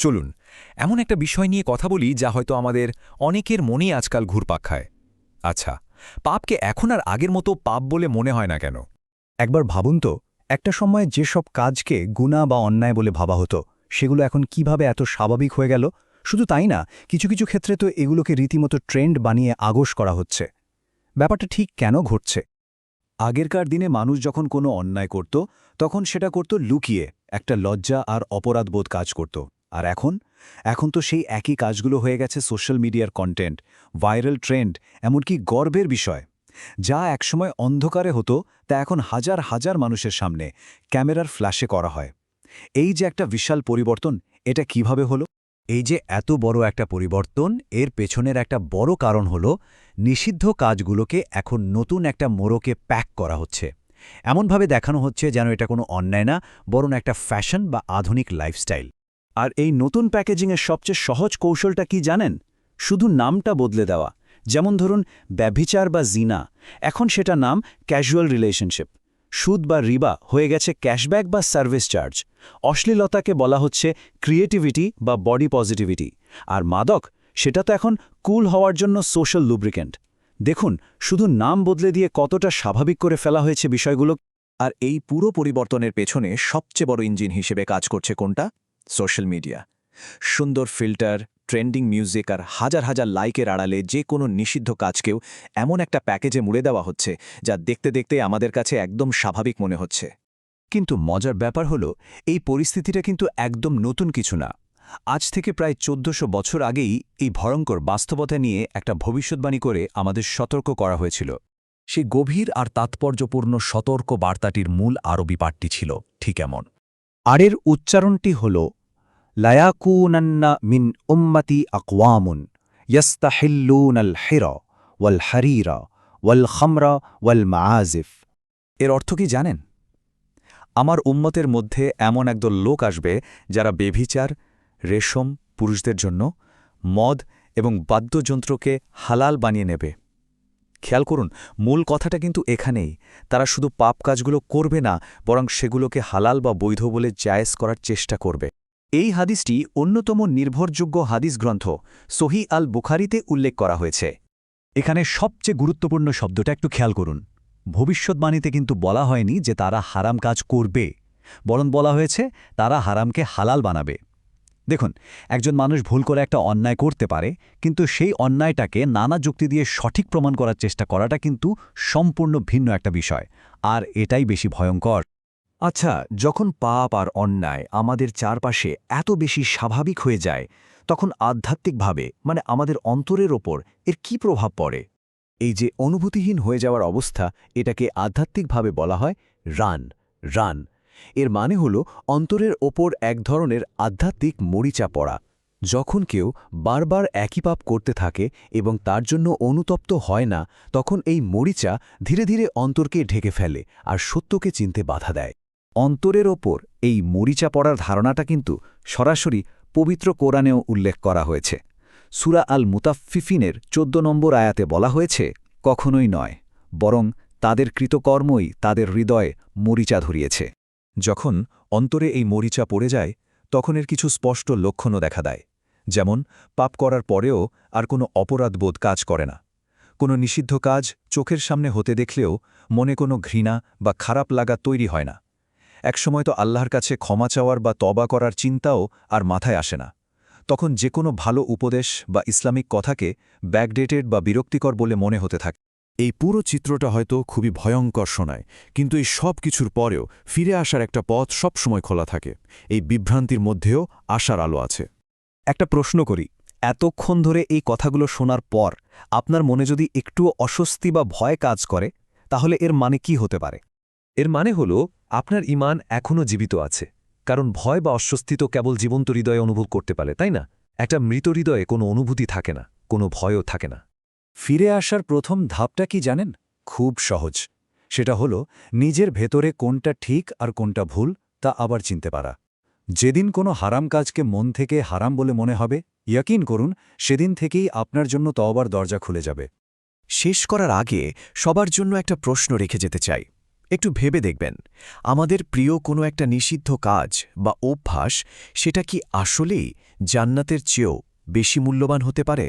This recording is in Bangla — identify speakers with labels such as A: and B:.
A: চলুন, এমন একটা বিষয় নিয়ে কথা বলি যা হয়তো আমাদের অনেকের মনেই আজকাল ঘুরপাক খায়। আচ্ছা পাপকে এখন আর আগের মতো পাপ বলে মনে হয় না কেন?
B: একবার ভাবুন তো, একটা সময় যেসব কাজকে গুণা বা অন্যায় বলে ভাবা হতো, সেগুলো এখন কীভাবে এত স্বাভাবিক হয়ে গেল? শুধু তাই না, কিছু কিছু ক্ষেত্রে তো এগুলোকে রীতিমতো ট্রেন্ড বানিয়ে আগোশ করা হচ্ছে। ব্যাপারটা ঠিক কেন ঘটছে? আগেরকার দিনে মানুষ যখন কোনো অন্যায় করত, তখন সেটা করত লুকিয়ে, একটা লজ্জা আর অপরাধবোধ কাজ করত। আর এখন? এখন তো সেই একই কাজগুলো হয়ে গেছে সোশ্যাল মিডিয়ার কন্টেন্ট, ভাইরাল ট্রেন্ড, এমনকি গর্বের বিষয়। যা একসময় অন্ধকারে হতো, তা এখন হাজার হাজার মানুষের সামনে ক্যামেরার ফ্ল্যাশে করা হয়। এই যে একটা বিশাল পরিবর্তন, এটা কীভাবে হলো? এই যে এত বড় একটা পরিবর্তন, এর পেছনের একটা বড় কারণ হল নিষিদ্ধ কাজগুলোকে এখন নতুন একটা মোড়কে প্যাক করা হচ্ছে। এমনভাবে দেখানো হচ্ছে যেন এটা কোনো অন্যায় না, বরং একটা ফ্যাশন বা আধুনিক লাইফস্টাইল। আর এই নতুন প্যাকেজিংয়ের সবচেয়ে সহজ কৌশলটা কি জানেন? শুধু নামটা বদলে দেওয়া। যেমন ধরুন, ব্যভিচার বা জিনা। এখন সেটা নাম ক্যাজুয়াল রিলেশনশিপ সুদ বা রিবা হয়ে গেছে ক্যাশব্যাক বা সার্ভিস চার্জ। অশ্লীলতাকে বলা হচ্ছে ক্রিয়েটিভিটি বা বডি পজিটিভিটি আর মাদক, সেটা তো এখন কুল হওয়ার জন্য সোশ্যাল লুব্রিকেন্ট দেখুন, শুধু নাম বদলে দিয়ে কতটা স্বাভাবিক করে ফেলা হয়েছে বিষয়গুলো।
C: আর এই পুরো পরিবর্তনের পেছনে সবচেয়ে বড় ইঞ্জিন হিসেবে কাজ করছে কোনটা? Social media. সুন্দর ফিল্টার, ট্রেন্ডিং মিউজিক আর হাজার হাজার লাইকের আড়ালে যে কোনো নিষিদ্ধ কাজকেও এমন একটা প্যাকেজে মুড়ে দেওয়া হচ্ছে, যা দেখতে দেখতে আমাদের কাছে একদম স্বাভাবিক মনে হচ্ছে।
B: কিন্তু মজার ব্যাপার হল, এই পরিস্থিতিটা কিন্তু একদম নতুন কিছু না। আজ থেকে প্রায় চোদ্দশো বছর আগেই এই ভয়ঙ্কর বাস্তবতা নিয়ে একটা ভবিষ্যৎবাণী করে আমাদের সতর্ক করা হয়েছিল। সেই গভীর আর তাৎপর্যপূর্ণ সতর্ক বার্তাটির মূল আরবি পাঠটি ছিল ঠিক এমন। আরের উচ্চারণটি হল লায়াকুনান্না মিন উম্মতি আকওয়ামুন ইয়াস্তাহিল্লুন আল হির ওয়াল হারিরা ওয়াল খামরা ওয়াল মাআজিফ এর অর্থ কি জানেন? আমার উম্মতের মধ্যে এমন একদল লোক আসবে যারা বেভিচার, রেশম, পুরুষদের জন্য মদ এবং বাদ্যযন্ত্রকে হালাল বানিয়ে নেবে। খেয়াল করুন, মূল কথাটা কিন্তু এখানেই। তারা শুধু পাপ কাজগুলো করবে না, বরং সেগুলোকে হালাল বা বৈধ বলে জায়েজ করার চেষ্টা করবে। এই হাদিসটি অন্যতম নির্ভরযোগ্য হাদিস গ্রন্থ সহি আল বুখারিতে উল্লেখ করা হয়েছে। এখানে সবচেয়ে গুরুত্বপূর্ণ শব্দটা একটু খেয়াল করুন। ভবিষ্যৎবাণীতে কিন্তু বলা হয়নি যে তারা হারাম কাজ করবে, বরং বলা হয়েছে তারা হারামকে হালাল বানাবে। দেখুন, একজন মানুষ ভুল করে একটা অন্যায় করতে পারে, কিন্তু সেই অন্যায়টাকে নানা যুক্তি দিয়ে সঠিক প্রমাণ করার চেষ্টা করাটা কিন্তু সম্পূর্ণ ভিন্ন একটা বিষয়, আর এটাই বেশি ভয়ঙ্কর। আচ্ছা যখন পাপ আর অন্যায় আমাদের চারপাশে এত বেশি স্বাভাবিক হয়ে যায়, তখন আধ্যাত্মিকভাবে মানে আমাদের অন্তরের ওপর, এর কি প্রভাব পড়ে? এই যে অনুভূতিহীন হয়ে যাওয়ার অবস্থা, এটাকে আধ্যাত্মিকভাবে বলা হয় রান রান। এর মানে হল অন্তরের ওপর এক ধরনের আধ্যাত্মিক মরিচা পড়া। যখন কেউ বারবার একই পাপ করতে থাকে এবং তার জন্য অনুতপ্ত হয় না, তখন এই মরিচা ধীরে ধীরে অন্তরকে ঢেকে ফেলে আর সত্যকে চিনতে বাধা দেয়। অন্তরের ওপর এই মরিচা পড়ার ধারণাটা কিন্তু সরাসরি পবিত্র কোরআনেও উল্লেখ করা হয়েছে। সুরা আল মুতাফিফিনের চোদ্দ নম্বর আয়াতে বলা হয়েছে, কখনোই নয়, বরং তাদের কৃতকর্মই তাদের হৃদয়ে মরিচা ধরিয়েছে।
C: যখন অন্তরে এই মরিচা পড়ে যায়, তখন এর কিছু স্পষ্ট লক্ষণও দেখা দেয়, যেমন পাপ করার পরেও আর কোনো অপরাধবোধ কাজ করে না। কোনো নিষিদ্ধ কাজ চোখের সামনে হতে দেখলেও মনে কোনো ঘৃণা বা খারাপ লাগা তৈরি হয় না। একসময় তো আল্লাহর কাছে ক্ষমা চাওয়ার বা তবা করার চিন্তাও আর মাথায় আসে না। তখন যে কোনো ভালো উপদেশ বা ইসলামিক কথাকে ব্যাকডেটেড বা বিরক্তিকর বলে মনে হতে থাকে।
D: এই পুরো চিত্রটা হয়তো খুবই ভয়ঙ্কর শোনায়, কিন্তু এই সব কিছুর পরেও ফিরে আসার একটা পথ সবসময় খোলা থাকে। এই বিভ্রান্তির মধ্যেও আশার আলো আছে।
B: একটা প্রশ্ন করি, এতক্ষণ ধরে এই কথাগুলো শোনার পর আপনার মনে যদি একটুও অস্বস্তি বা ভয় কাজ করে, তাহলে এর মানে কি হতে পারে?
E: এর মানে হল আপনার ইমান এখনও জীবিত আছে, কারণ ভয় বা অস্বস্তি তো কেবল জীবন্ত হৃদয়ে অনুভব করতে পারে, তাই না? একটা মৃত হৃদয়ে কোনো অনুভূতি থাকে না, কোনো ভয়ও থাকে না।
B: ফিরে আসার প্রথম ধাপটা কি জানেন? খুব সহজ। সেটা হলো নিজের ভেতরে কোনটা ঠিক আর কোনটা ভুল তা আবার চিনতে পারা। যেদিন কোনো হারাম কাজকে মন থেকে হারাম বলে মনে হবে, ইয়াকিন করুন, সেদিন থেকেই আপনার জন্য তওবার দরজা খুলে যাবে।
F: শেষ করার আগে সবার জন্য একটা প্রশ্ন রেখে যেতে চাই।
C: একটু ভেবে দেখবেন। আমাদের প্রিয় কোনো একটা নিষিদ্ধ কাজ বা অভ্যাস, সেটা কি আসলেই জান্নাতের চেয়েও বেশি মূল্যবান হতে পারে?